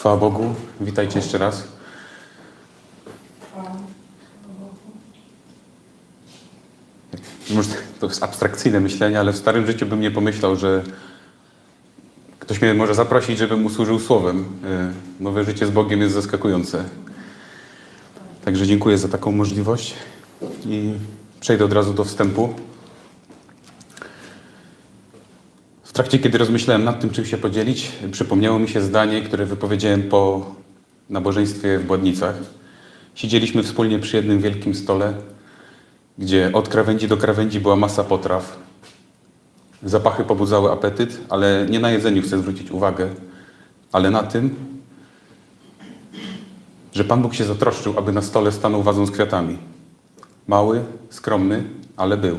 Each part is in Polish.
Chwała Bogu. Witajcie jeszcze raz. Może to jest abstrakcyjne myślenie, ale w starym życiu bym nie pomyślał, że ktoś mnie może zaprosić, żebym usłużył słowem. Y, Nowe życie z Bogiem jest zaskakujące. Także dziękuję za taką możliwość i przejdę od razu do wstępu. W trakcie, kiedy rozmyślałem nad tym, czym się podzielić, przypomniało mi się zdanie, które wypowiedziałem po nabożeństwie w Bładnicach. Siedzieliśmy wspólnie przy jednym wielkim stole, gdzie od krawędzi do krawędzi była masa potraw. Zapachy pobudzały apetyt, ale nie na jedzeniu chcę zwrócić uwagę, ale na tym, że Pan Bóg się zatroszczył, aby na stole stanął wazon z kwiatami. Mały, skromny, ale był.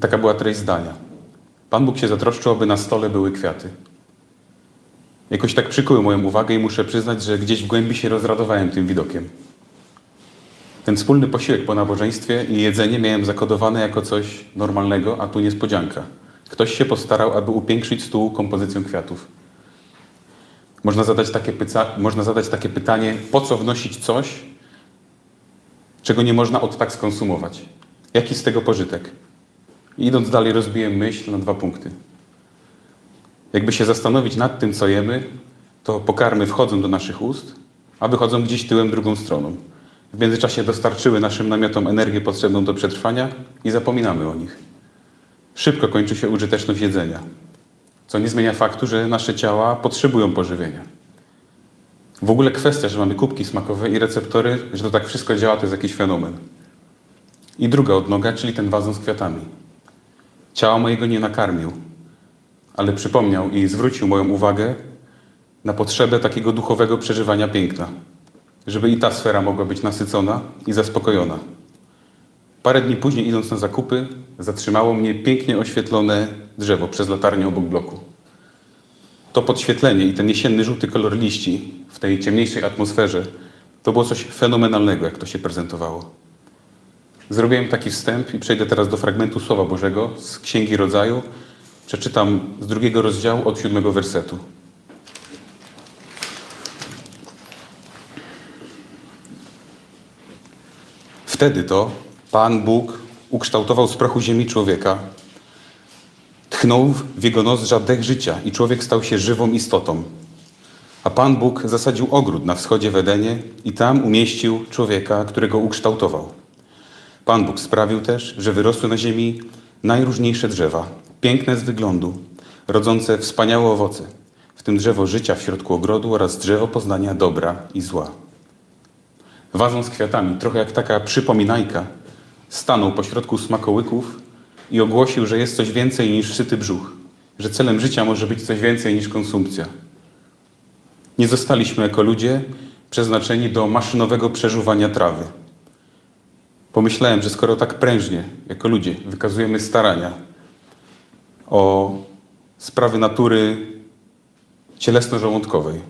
Taka była treść zdania. Pan Bóg się zatroszczył, aby na stole były kwiaty. Jakoś tak przykuły moją uwagę i muszę przyznać, że gdzieś w głębi się rozradowałem tym widokiem. Ten wspólny posiłek po nabożeństwie i jedzenie miałem zakodowane jako coś normalnego, a tu niespodzianka. Ktoś się postarał, aby upiększyć stół kompozycją kwiatów. Można zadać takie, można zadać takie pytanie, po co wnosić coś, czego nie można od tak skonsumować? Jaki z tego pożytek? I idąc dalej, rozbiję myśl na dwa punkty. Jakby się zastanowić nad tym, co jemy, to pokarmy wchodzą do naszych ust, a wychodzą gdzieś tyłem drugą stroną. W międzyczasie dostarczyły naszym namiotom energię potrzebną do przetrwania i zapominamy o nich. Szybko kończy się użyteczność jedzenia, co nie zmienia faktu, że nasze ciała potrzebują pożywienia. W ogóle kwestia, że mamy kubki smakowe i receptory, że to tak wszystko działa, to jest jakiś fenomen. I druga odnoga, czyli ten wazon z kwiatami. Ciała mojego nie nakarmił, ale przypomniał i zwrócił moją uwagę na potrzebę takiego duchowego przeżywania piękna, żeby i ta sfera mogła być nasycona i zaspokojona. Parę dni później, idąc na zakupy, zatrzymało mnie pięknie oświetlone drzewo przez latarnię obok bloku. To podświetlenie i ten jesienny żółty kolor liści w tej ciemniejszej atmosferze to było coś fenomenalnego, jak to się prezentowało. Zrobiłem taki wstęp i przejdę teraz do fragmentu Słowa Bożego z Księgi Rodzaju. Przeczytam z drugiego rozdziału od siódmego wersetu. Wtedy to Pan Bóg ukształtował z prochu ziemi człowieka, tchnął w jego nozdrza dech życia i człowiek stał się żywą istotą. A Pan Bóg zasadził ogród na wschodzie w Edenie i tam umieścił człowieka, którego ukształtował. Pan Bóg sprawił też, że wyrosły na ziemi najróżniejsze drzewa, piękne z wyglądu, rodzące wspaniałe owoce, w tym drzewo życia w środku ogrodu oraz drzewo poznania dobra i zła. Wazon z kwiatami, trochę jak taka przypominajka, stanął pośrodku smakołyków i ogłosił, że jest coś więcej niż syty brzuch, że celem życia może być coś więcej niż konsumpcja. Nie zostaliśmy jako ludzie przeznaczeni do maszynowego przeżuwania trawy. Pomyślałem, że skoro tak prężnie, jako ludzie, wykazujemy starania o sprawy natury cielesno-żołądkowej,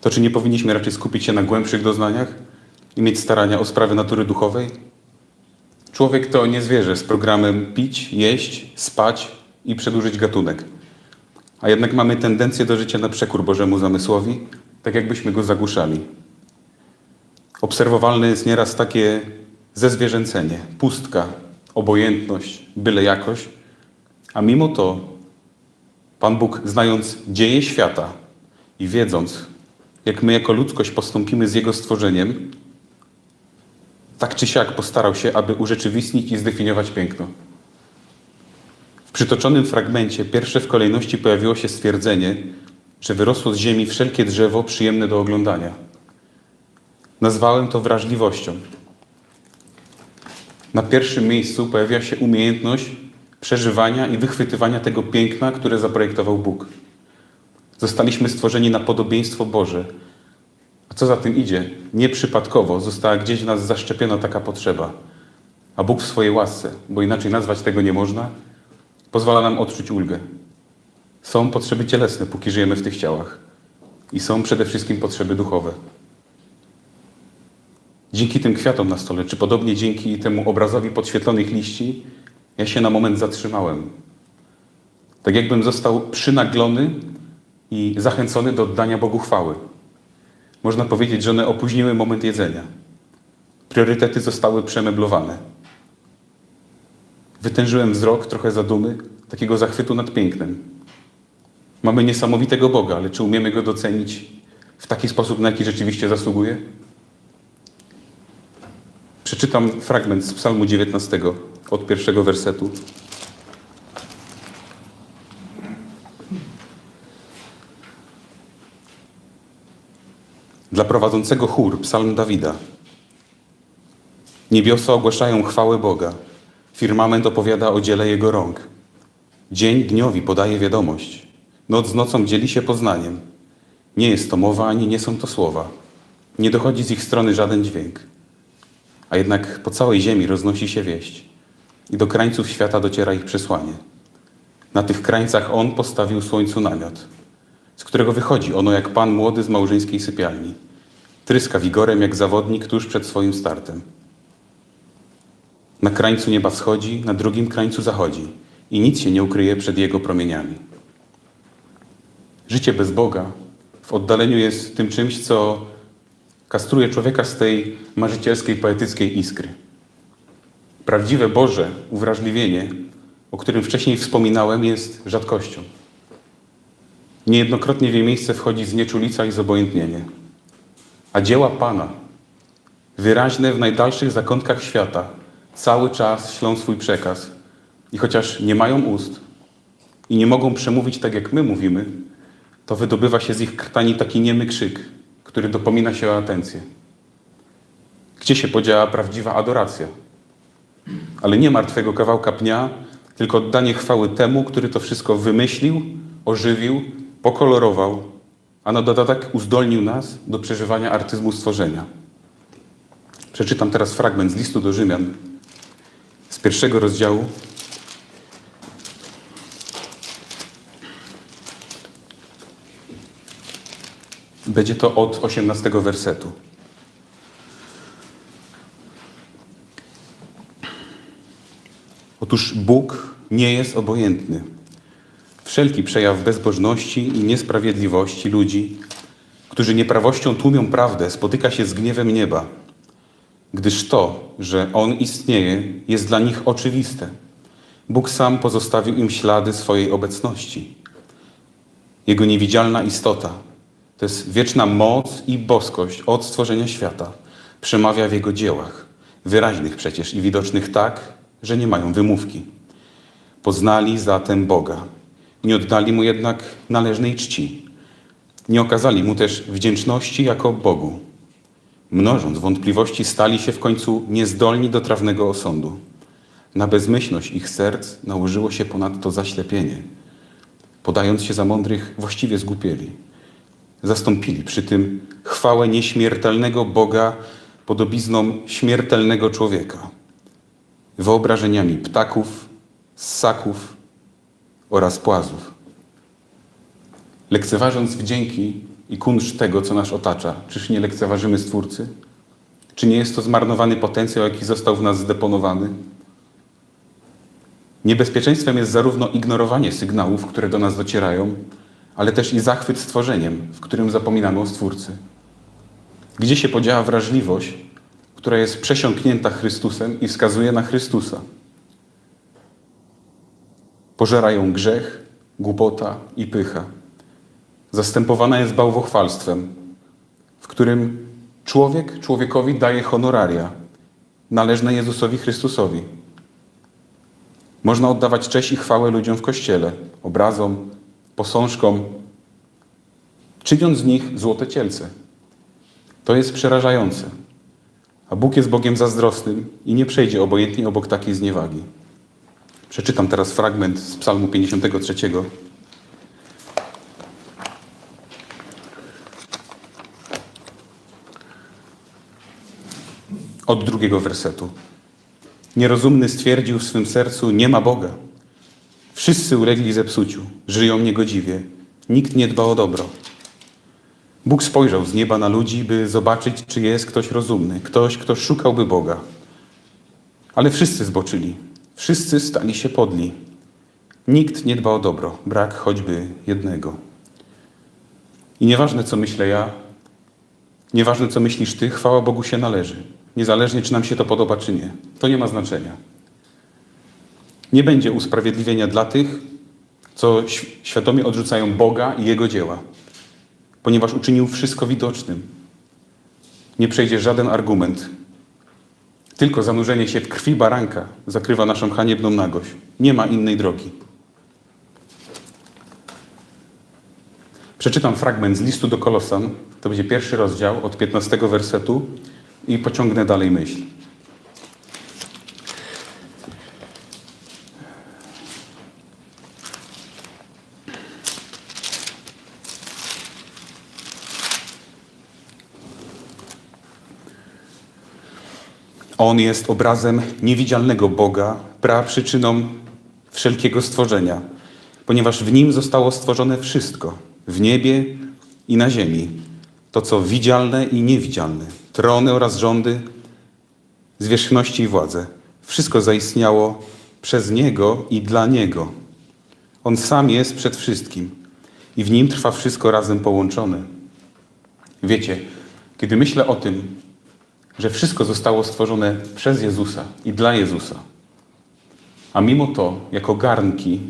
to czy nie powinniśmy raczej skupić się na głębszych doznaniach i mieć starania o sprawy natury duchowej? Człowiek to nie zwierzę z programem pić, jeść, spać i przedłużyć gatunek. A jednak mamy tendencję do życia na przekór Bożemu zamysłowi, tak jakbyśmy go zagłuszali. Obserwowalne jest nieraz takie zezwierzęcenie, pustka, obojętność, byle jakość, a mimo to Pan Bóg, znając dzieje świata i wiedząc, jak my jako ludzkość postąpimy z Jego stworzeniem, tak czy siak postarał się, aby urzeczywistnić i zdefiniować piękno. W przytoczonym fragmencie pierwsze w kolejności pojawiło się stwierdzenie, że wyrosło z ziemi wszelkie drzewo przyjemne do oglądania. Nazwałem to wrażliwością. Na pierwszym miejscu pojawia się umiejętność przeżywania i wychwytywania tego piękna, które zaprojektował Bóg. Zostaliśmy stworzeni na podobieństwo Boże. A co za tym idzie? Nieprzypadkowo została gdzieś w nas zaszczepiona taka potrzeba. A Bóg w swojej łasce, bo inaczej nazwać tego nie można, pozwala nam odczuć ulgę. Są potrzeby cielesne, póki żyjemy w tych ciałach. I są przede wszystkim potrzeby duchowe. Dzięki tym kwiatom na stole, czy podobnie dzięki temu obrazowi podświetlonych liści, ja się na moment zatrzymałem. Tak jakbym został przynaglony i zachęcony do oddania Bogu chwały. Można powiedzieć, że one opóźniły moment jedzenia. Priorytety zostały przemeblowane. Wytężyłem wzrok trochę zadumy, takiego zachwytu nad pięknem. Mamy niesamowitego Boga, ale czy umiemy go docenić w taki sposób, na jaki rzeczywiście zasługuje? Przeczytam fragment z Psalmu 19 od pierwszego wersetu. Dla prowadzącego chór, psalm Dawida. Niebiosa ogłaszają chwałę Boga, firmament opowiada o dziele Jego rąk. Dzień dniowi podaje wiadomość, noc nocą dzieli się poznaniem. Nie jest to mowa, ani nie są to słowa. Nie dochodzi z ich strony żaden dźwięk. A jednak po całej ziemi roznosi się wieść i do krańców świata dociera ich przesłanie. Na tych krańcach On postawił słońcu namiot, z którego wychodzi ono jak pan młody z małżeńskiej sypialni. Tryska wigorem jak zawodnik tuż przed swoim startem. Na krańcu nieba wschodzi, na drugim krańcu zachodzi i nic się nie ukryje przed Jego promieniami. Życie bez Boga w oddaleniu jest tym czymś, co kastruje człowieka z tej marzycielskiej, poetyckiej iskry. Prawdziwe Boże uwrażliwienie, o którym wcześniej wspominałem, jest rzadkością. Niejednokrotnie w jej miejsce wchodzi znieczulica i zobojętnienie. A dzieła Pana, wyraźne w najdalszych zakątkach świata, cały czas ślą swój przekaz. I chociaż nie mają ust i nie mogą przemówić tak, jak my mówimy, to wydobywa się z ich krtani taki niemy krzyk, który dopomina się o atencję. Gdzie się podziała prawdziwa adoracja? Ale nie martwego kawałka pnia, tylko oddanie chwały temu, który to wszystko wymyślił, ożywił, pokolorował, a na dodatek uzdolnił nas do przeżywania artyzmu stworzenia. Przeczytam teraz fragment z listu do Rzymian z pierwszego rozdziału. Będzie to od 18 wersetu. Otóż Bóg nie jest obojętny. Wszelki przejaw bezbożności i niesprawiedliwości ludzi, którzy nieprawością tłumią prawdę, spotyka się z gniewem nieba, gdyż to, że On istnieje, jest dla nich oczywiste. Bóg sam pozostawił im ślady swojej obecności. Jego niewidzialna istota, to jest wieczna moc i boskość od stworzenia świata, przemawia w Jego dziełach, wyraźnych przecież i widocznych tak, że nie mają wymówki. Poznali zatem Boga, nie oddali Mu jednak należnej czci. Nie okazali Mu też wdzięczności jako Bogu. Mnożąc wątpliwości, stali się w końcu niezdolni do trawnego osądu. Na bezmyślność ich serc nałożyło się ponadto zaślepienie. Podając się za mądrych, właściwie zgłupieli. Zastąpili przy tym chwałę nieśmiertelnego Boga podobizną śmiertelnego człowieka, wyobrażeniami ptaków, ssaków oraz płazów. Lekceważąc wdzięki i kunszt tego, co nas otacza, czyż nie lekceważymy Stwórcy? Czy nie jest to zmarnowany potencjał, jaki został w nas zdeponowany? Niebezpieczeństwem jest zarówno ignorowanie sygnałów, które do nas docierają, ale też i zachwyt stworzeniem, w którym zapominamy o Stwórcy. Gdzie się podziała wrażliwość, która jest przesiąknięta Chrystusem i wskazuje na Chrystusa? Pożera ją grzech, głupota i pycha. Zastępowana jest bałwochwalstwem, w którym człowiek człowiekowi daje honoraria należne Jezusowi Chrystusowi. Można oddawać cześć i chwałę ludziom w kościele, obrazom, posążkom, czyniąc z nich złote cielce. To jest przerażające. A Bóg jest Bogiem zazdrosnym i nie przejdzie obojętnie obok takiej zniewagi. Przeczytam teraz fragment z Psalmu 53. Od drugiego wersetu. Nierozumny stwierdził w swym sercu: Nie ma Boga. Wszyscy ulegli zepsuciu, żyją niegodziwie, nikt nie dba o dobro. Bóg spojrzał z nieba na ludzi, by zobaczyć, czy jest ktoś rozumny, ktoś, kto szukałby Boga. Ale wszyscy zboczyli, wszyscy stali się podli. Nikt nie dba o dobro, brak choćby jednego. I nieważne, co myślę ja, nieważne, co myślisz ty, chwała Bogu się należy. Niezależnie, czy nam się to podoba, czy nie. To nie ma znaczenia. Nie będzie usprawiedliwienia dla tych, co świadomie odrzucają Boga i Jego dzieła, ponieważ uczynił wszystko widocznym. Nie przejdzie żaden argument. Tylko zanurzenie się w krwi baranka zakrywa naszą haniebną nagość. Nie ma innej drogi. Przeczytam fragment z listu do Kolosan. To będzie pierwszy rozdział od 15 wersetu i pociągnę dalej myśl. On jest obrazem niewidzialnego Boga, praprzyczyną wszelkiego stworzenia, ponieważ w nim zostało stworzone wszystko, w niebie i na ziemi, to co widzialne i niewidzialne, trony oraz rządy, zwierzchności i władze. Wszystko zaistniało przez Niego i dla Niego. On sam jest przed wszystkim i w Nim trwa wszystko razem połączone. Wiecie, kiedy myślę o tym, że wszystko zostało stworzone przez Jezusa i dla Jezusa. A mimo to, jako garnki,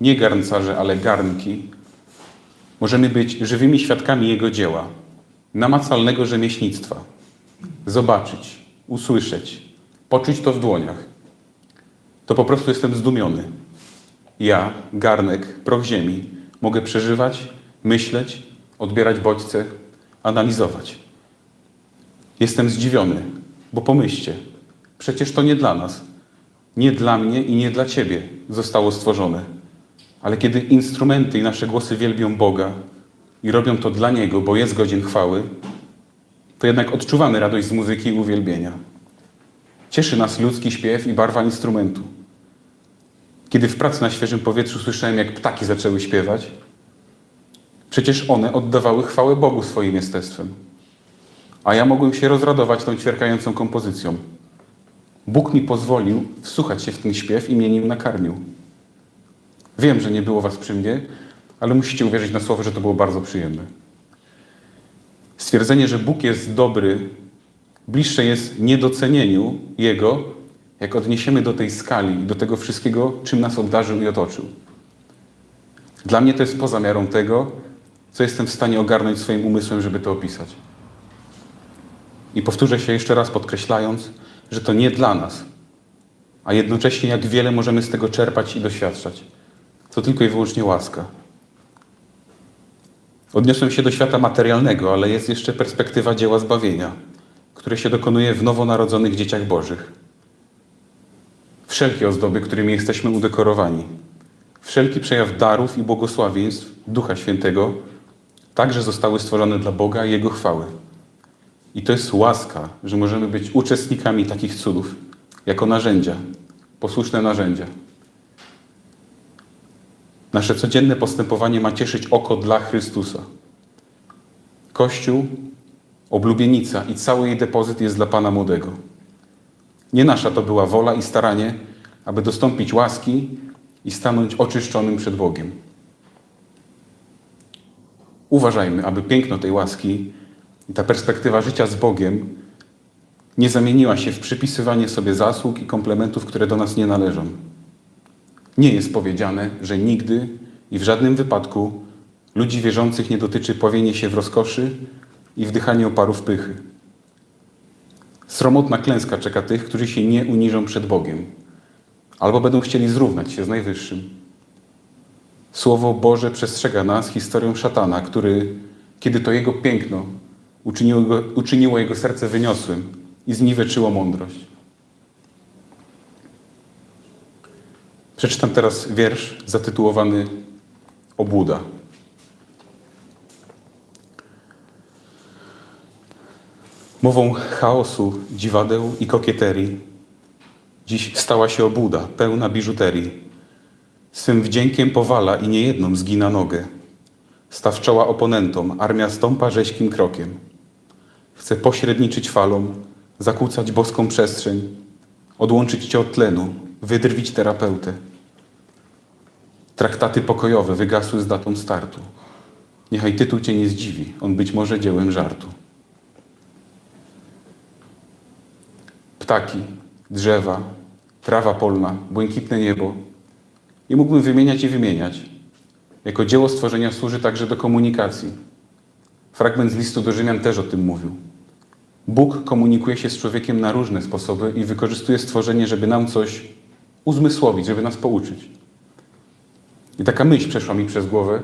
nie garncarze, ale garnki, możemy być żywymi świadkami Jego dzieła, namacalnego rzemieślnictwa. Zobaczyć, usłyszeć, poczuć to w dłoniach. To po prostu jestem zdumiony. Ja, garnek, proch ziemi, mogę przeżywać, myśleć, odbierać bodźce, analizować. Jestem zdziwiony, bo pomyślcie, przecież to nie dla nas, nie dla mnie i nie dla Ciebie zostało stworzone. Ale kiedy instrumenty i nasze głosy wielbią Boga i robią to dla Niego, bo jest godzien chwały, to jednak odczuwamy radość z muzyki i uwielbienia. Cieszy nas ludzki śpiew i barwa instrumentu. Kiedy w pracy na świeżym powietrzu słyszałem, jak ptaki zaczęły śpiewać, przecież one oddawały chwałę Bogu swoim jestestwem a ja mogłem się rozradować tą ćwierkającą kompozycją. Bóg mi pozwolił wsłuchać się w ten śpiew i mnie nim nakarmił. Wiem, że nie było was przy mnie, ale musicie uwierzyć na słowo, że to było bardzo przyjemne. Stwierdzenie, że Bóg jest dobry, bliższe jest niedocenieniu Jego, jak odniesiemy do tej skali i do tego wszystkiego, czym nas obdarzył i otoczył. Dla mnie to jest poza miarą tego, co jestem w stanie ogarnąć swoim umysłem, żeby to opisać. I powtórzę się jeszcze raz, podkreślając, że to nie dla nas, a jednocześnie jak wiele możemy z tego czerpać i doświadczać. To tylko i wyłącznie łaska. Odniosłem się do świata materialnego, ale jest jeszcze perspektywa dzieła zbawienia, które się dokonuje w nowonarodzonych dzieciach Bożych. Wszelkie ozdoby, którymi jesteśmy udekorowani, wszelki przejaw darów i błogosławieństw Ducha Świętego także zostały stworzone dla Boga i Jego chwały. I to jest łaska, że możemy być uczestnikami takich cudów, jako narzędzia, posłuszne narzędzia. Nasze codzienne postępowanie ma cieszyć oko dla Chrystusa. Kościół, oblubienica i cały jej depozyt jest dla Pana Młodego. Nie nasza to była wola i staranie, aby dostąpić łaski i stanąć oczyszczonym przed Bogiem. Uważajmy, aby piękno tej łaski i ta perspektywa życia z Bogiem nie zamieniła się w przypisywanie sobie zasług i komplementów, które do nas nie należą. Nie jest powiedziane, że nigdy i w żadnym wypadku ludzi wierzących nie dotyczy pławienie się w rozkoszy i wdychanie oparów pychy. Sromotna klęska czeka tych, którzy się nie uniżą przed Bogiem, albo będą chcieli zrównać się z Najwyższym. Słowo Boże przestrzega nas historią szatana, który, kiedy to jego piękno uczyniło, go, uczyniło jego serce wyniosłym i zniweczyło mądrość. Przeczytam teraz wiersz zatytułowany Obłuda. Mową chaosu, dziwadeł i kokieterii dziś stała się obłuda, pełna biżuterii. Swym wdziękiem powala i niejedną zgina nogę. Staw czoła oponentom, armia stąpa rzeźkim krokiem. Chce pośredniczyć falą, zakłócać boską przestrzeń, odłączyć cię od tlenu, wydrwić terapeutę. Traktaty pokojowe wygasły z datą startu. Niechaj tytuł Cię nie zdziwi, on być może dziełem żartu. Ptaki, drzewa, trawa polna, błękitne niebo. I mógłbym wymieniać i wymieniać. Jako dzieło stworzenia służy także do komunikacji. Fragment z listu do Rzymian też o tym mówił. Bóg komunikuje się z człowiekiem na różne sposoby i wykorzystuje stworzenie, żeby nam coś uzmysłowić, żeby nas pouczyć. I taka myśl przeszła mi przez głowę,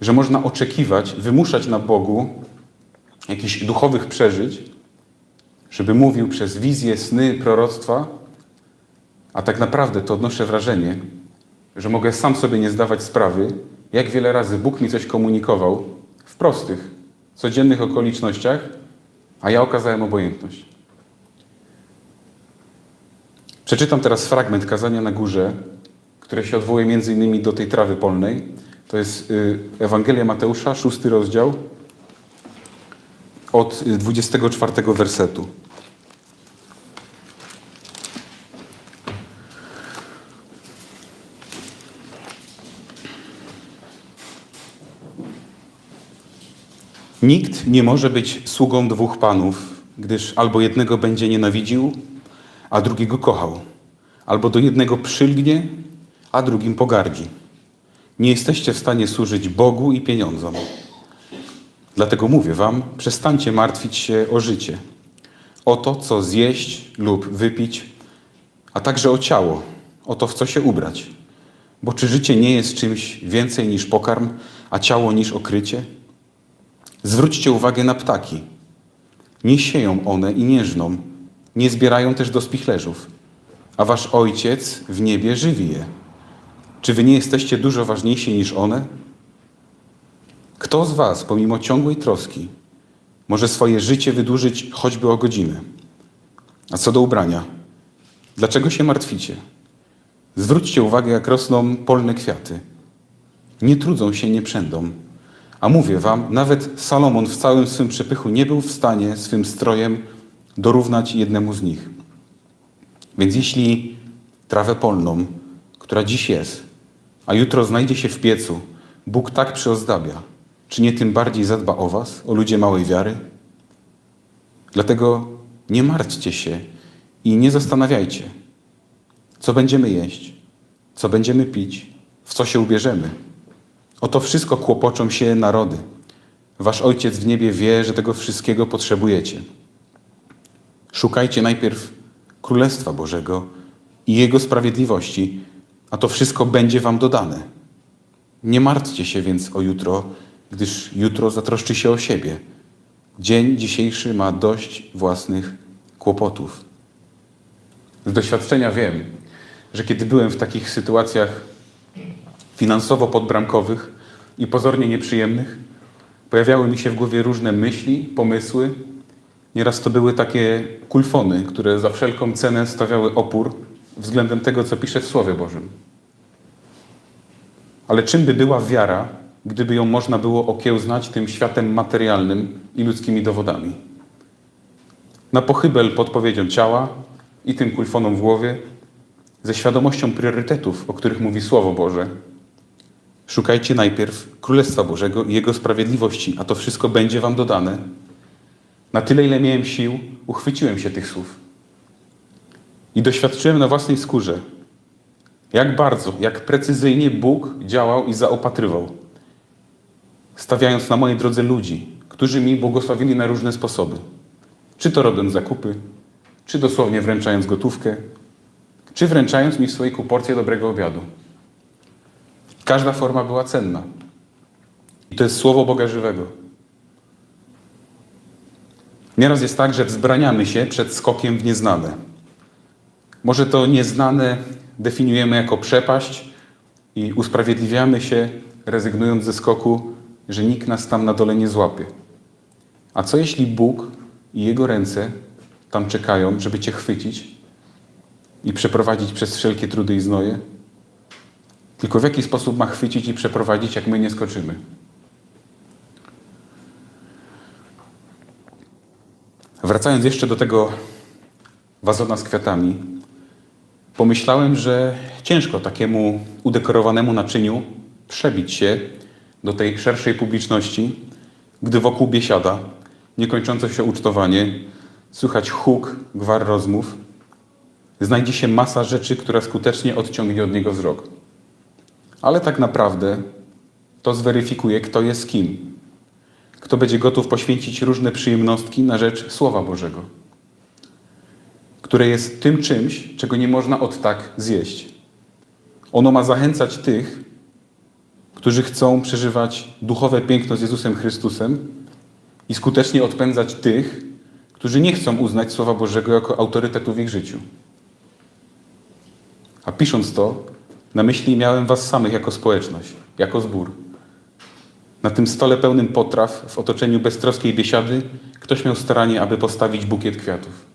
że można oczekiwać, wymuszać na Bogu jakichś duchowych przeżyć, żeby mówił przez wizje, sny, proroctwa, a tak naprawdę to odnoszę wrażenie, że mogę sam sobie nie zdawać sprawy, jak wiele razy Bóg mi coś komunikował w prostych, codziennych okolicznościach, a ja okazałem obojętność. Przeczytam teraz fragment kazania na górze, które się odwołuje między innymi do tej trawy polnej. To jest y, Ewangelia Mateusza, szósty rozdział, od y, 24 wersetu. Nikt nie może być sługą dwóch panów, gdyż albo jednego będzie nienawidził, a drugiego kochał, albo do jednego przylgnie, a drugim pogardzi. Nie jesteście w stanie służyć Bogu i pieniądzom. Dlatego mówię wam, przestańcie martwić się o życie, o to, co zjeść lub wypić, a także o ciało, o to, w co się ubrać. Bo czy życie nie jest czymś więcej niż pokarm, a ciało niż okrycie? Zwróćcie uwagę na ptaki. Nie sieją one i nie żną, nie zbierają też do spichlerzów, a wasz ojciec w niebie żywi je. Czy wy nie jesteście dużo ważniejsi niż one? Kto z was, pomimo ciągłej troski, może swoje życie wydłużyć choćby o godzinę? A co do ubrania, dlaczego się martwicie? Zwróćcie uwagę, jak rosną polne kwiaty. Nie trudzą się, nie przędą. A mówię wam, nawet Salomon w całym swym przepychu nie był w stanie swym strojem dorównać jednemu z nich. Więc jeśli trawę polną, która dziś jest, a jutro znajdzie się w piecu, Bóg tak przyozdabia, czy nie tym bardziej zadba o was, o ludzie małej wiary? Dlatego nie martwcie się i nie zastanawiajcie, co będziemy jeść, co będziemy pić, w co się ubierzemy. O to wszystko kłopoczą się narody. Wasz Ojciec w niebie wie, że tego wszystkiego potrzebujecie. Szukajcie najpierw Królestwa Bożego i Jego sprawiedliwości, a to wszystko będzie wam dodane. Nie martwcie się więc o jutro, gdyż jutro zatroszczy się o siebie. Dzień dzisiejszy ma dość własnych kłopotów. Z doświadczenia wiem, że kiedy byłem w takich sytuacjach finansowo podbramkowych i pozornie nieprzyjemnych, pojawiały mi się w głowie różne myśli, pomysły. Nieraz to były takie kulfony, które za wszelką cenę stawiały opór względem tego, co pisze w Słowie Bożym. Ale czym by była wiara, gdyby ją można było okiełznać tym światem materialnym i ludzkimi dowodami? Na pochybel podpowiedzią ciała i tym kulfonom w głowie, ze świadomością priorytetów, o których mówi Słowo Boże, Szukajcie najpierw Królestwa Bożego i Jego sprawiedliwości, a to wszystko będzie wam dodane. Na tyle, ile miałem sił, uchwyciłem się tych słów. I doświadczyłem na własnej skórze, jak bardzo, jak precyzyjnie Bóg działał i zaopatrywał, stawiając na mojej drodze ludzi, którzy mi błogosławili na różne sposoby. Czy to robiąc zakupy, czy dosłownie wręczając gotówkę, czy wręczając mi w słoiku porcję dobrego obiadu. Każda forma była cenna. I to jest słowo Boga żywego. Nieraz jest tak, że wzbraniamy się przed skokiem w nieznane. Może to nieznane definiujemy jako przepaść i usprawiedliwiamy się, rezygnując ze skoku, że nikt nas tam na dole nie złapie. A co jeśli Bóg i Jego ręce tam czekają, żeby Cię chwycić i przeprowadzić przez wszelkie trudy i znoje? Tylko w jaki sposób ma chwycić i przeprowadzić, jak my nie skoczymy? Wracając jeszcze do tego wazona z kwiatami, pomyślałem, że ciężko takiemu udekorowanemu naczyniu przebić się do tej szerszej publiczności, gdy wokół biesiada, niekończące się ucztowanie, słychać huk, gwar rozmów, znajdzie się masa rzeczy, która skutecznie odciągnie od niego wzrok. Ale tak naprawdę to zweryfikuje, kto jest kim. Kto będzie gotów poświęcić różne przyjemnostki na rzecz Słowa Bożego, które jest tym czymś, czego nie można od tak zjeść. Ono ma zachęcać tych, którzy chcą przeżywać duchowe piękno z Jezusem Chrystusem i skutecznie odpędzać tych, którzy nie chcą uznać Słowa Bożego jako autorytetu w ich życiu. A pisząc to, na myśli miałem was samych jako społeczność, jako zbór. Na tym stole pełnym potraw, w otoczeniu beztroskiej biesiady, ktoś miał staranie, aby postawić bukiet kwiatów.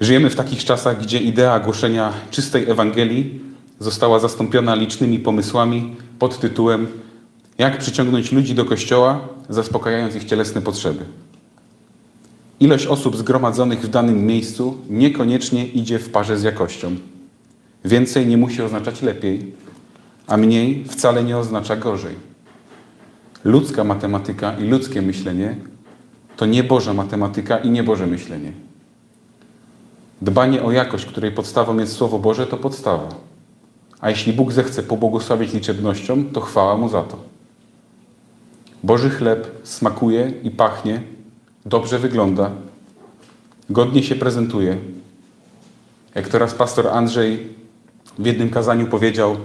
Żyjemy w takich czasach, gdzie idea głoszenia czystej Ewangelii została zastąpiona licznymi pomysłami pod tytułem Jak przyciągnąć ludzi do kościoła, zaspokajając ich cielesne potrzeby. Ilość osób zgromadzonych w danym miejscu niekoniecznie idzie w parze z jakością. Więcej nie musi oznaczać lepiej, a mniej wcale nie oznacza gorzej. Ludzka matematyka i ludzkie myślenie to nie Boża matematyka i nie Boże myślenie. Dbanie o jakość, której podstawą jest Słowo Boże, to podstawa. A jeśli Bóg zechce pobłogosławić liczebnością, to chwała Mu za to. Boży chleb smakuje i pachnie, dobrze wygląda, godnie się prezentuje. Jak teraz pastor Andrzej w jednym kazaniu powiedział,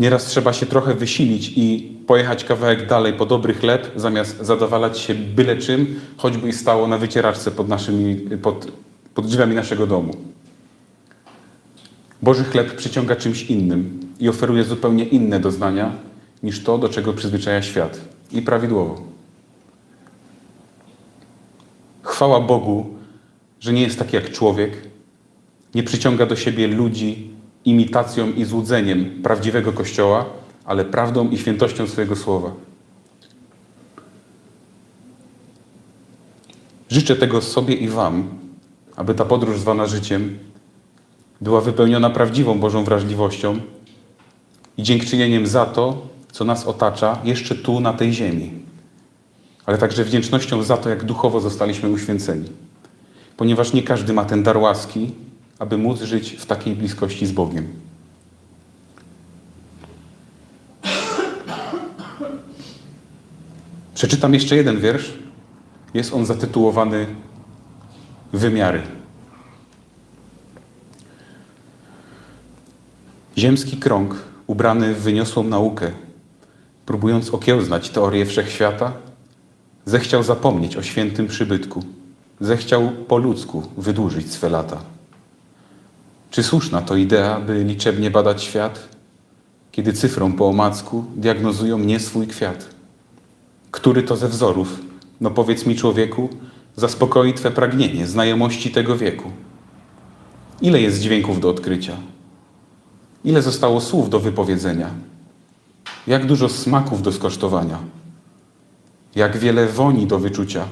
nieraz trzeba się trochę wysilić i pojechać kawałek dalej po dobry chleb, zamiast zadowalać się byle czym, choćby i stało na wycieraczce pod, naszymi, pod, pod drzwiami naszego domu. Boży chleb przyciąga czymś innym i oferuje zupełnie inne doznania niż to, do czego przyzwyczaja świat. I prawidłowo. Chwała Bogu, że nie jest taki jak człowiek, nie przyciąga do siebie ludzi imitacją i złudzeniem prawdziwego Kościoła, ale prawdą i świętością swojego słowa. Życzę tego sobie i Wam, aby ta podróż zwana życiem była wypełniona prawdziwą Bożą wrażliwością i dziękczynieniem za to, co nas otacza jeszcze tu na tej ziemi, ale także wdzięcznością za to, jak duchowo zostaliśmy uświęceni, ponieważ nie każdy ma ten dar łaski, aby móc żyć w takiej bliskości z Bogiem. Przeczytam jeszcze jeden wiersz. Jest on zatytułowany Wymiary. Ziemski krąg, ubrany w wyniosłą naukę, próbując okiełznać teorię wszechświata, zechciał zapomnieć o świętym przybytku, zechciał po ludzku wydłużyć swe lata. Czy słuszna to idea, by liczebnie badać świat, kiedy cyfrą po omacku diagnozują nie swój kwiat? Który to ze wzorów, no powiedz mi człowieku, zaspokoi Twe pragnienie znajomości tego wieku? Ile jest dźwięków do odkrycia? Ile zostało słów do wypowiedzenia? Jak dużo smaków do skosztowania? Jak wiele woni do wyczucia?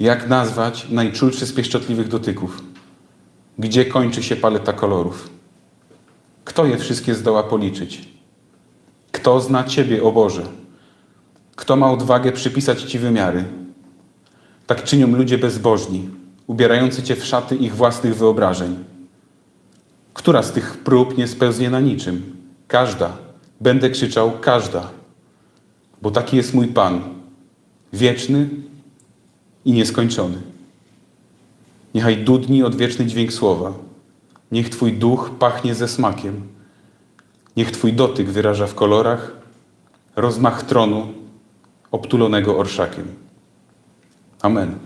Jak nazwać najczulszy z pieszczotliwych dotyków? Gdzie kończy się paleta kolorów? Kto je wszystkie zdoła policzyć? Kto zna Ciebie, o Boże? Kto ma odwagę przypisać Ci wymiary? Tak czynią ludzie bezbożni, ubierający Cię w szaty ich własnych wyobrażeń. Która z tych prób nie spełznie na niczym? Każda. Będę krzyczał każda. Bo taki jest mój Pan. Wieczny i nieskończony. Niechaj dudni odwieczny dźwięk słowa. Niech Twój duch pachnie ze smakiem. Niech Twój dotyk wyraża w kolorach rozmach tronu obtulonego orszakiem. Amen.